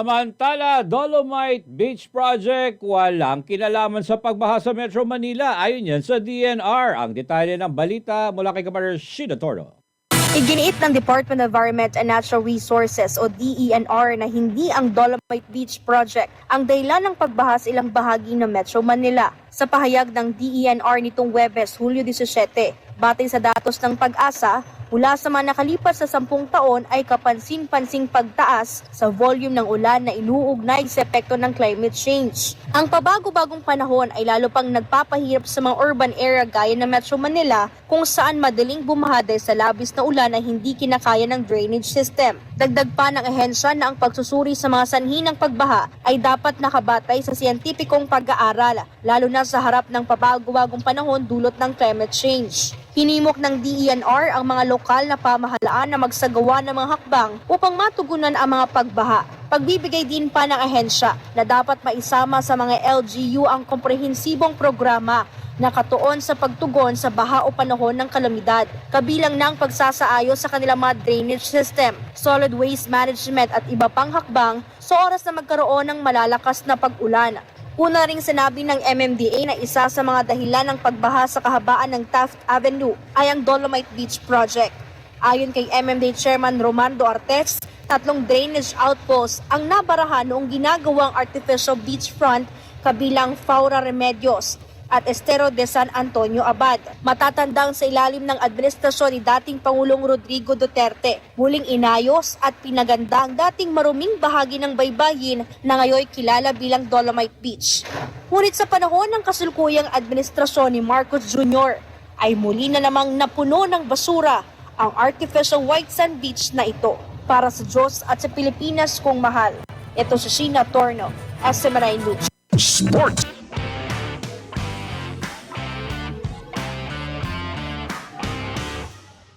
Samantala, Dolomite Beach Project walang kinalaman sa pagbaha sa Metro Manila. Ayon yan sa DNR. Ang detalye ng balita mula kay Kaparer Shida Toro. Iginiit ng Department of Environment and Natural Resources o DENR na hindi ang Dolomite Beach Project ang dahilan ng pagbaha sa ilang bahagi ng Metro Manila. Sa pahayag ng DENR nitong Webes, Hulyo 17, batay sa datos ng pag-asa, mula sa mga nakalipas sa sampung taon ay kapansin-pansing pagtaas sa volume ng ulan na inuugnay sa epekto ng climate change. Ang pabago-bagong panahon ay lalo pang nagpapahirap sa mga urban area gaya ng Metro Manila kung saan madaling bumaha dahil sa labis na ulan na hindi kinakaya ng drainage system. Dagdag pa ng ahensya na ang pagsusuri sa mga sanhi ng pagbaha ay dapat nakabatay sa siyentipikong pag-aaral, lalo na sa harap ng pabago-bagong panahon dulot ng climate change. Hinimok ng DENR ang mga lokal na pamahalaan na magsagawa ng mga hakbang upang matugunan ang mga pagbaha. Pagbibigay din pa ng ahensya na dapat maisama sa mga LGU ang komprehensibong programa na katuon sa pagtugon sa baha o panahon ng kalamidad, kabilang ng pagsasaayos sa kanilang mga drainage system, solid waste management at iba pang hakbang sa oras na magkaroon ng malalakas na pag-ulan. Una ring sinabi ng MMDA na isa sa mga dahilan ng pagbaha sa kahabaan ng Taft Avenue ay ang Dolomite Beach Project. Ayon kay MMDA Chairman Romando Artes, tatlong drainage outposts ang nabarahan noong ginagawang artificial beachfront kabilang Faura Remedios at Estero de San Antonio Abad. Matatandang sa ilalim ng administrasyon ni dating Pangulong Rodrigo Duterte, muling inayos at pinaganda ang dating maruming bahagi ng baybayin na ngayon kilala bilang Dolomite Beach. Ngunit sa panahon ng kasulukuyang administrasyon ni Marcos Jr., ay muli na namang napuno ng basura ang artificial white sand beach na ito para sa Diyos at sa Pilipinas kong mahal. Ito si Sheena Torno, SMNI News. Sports.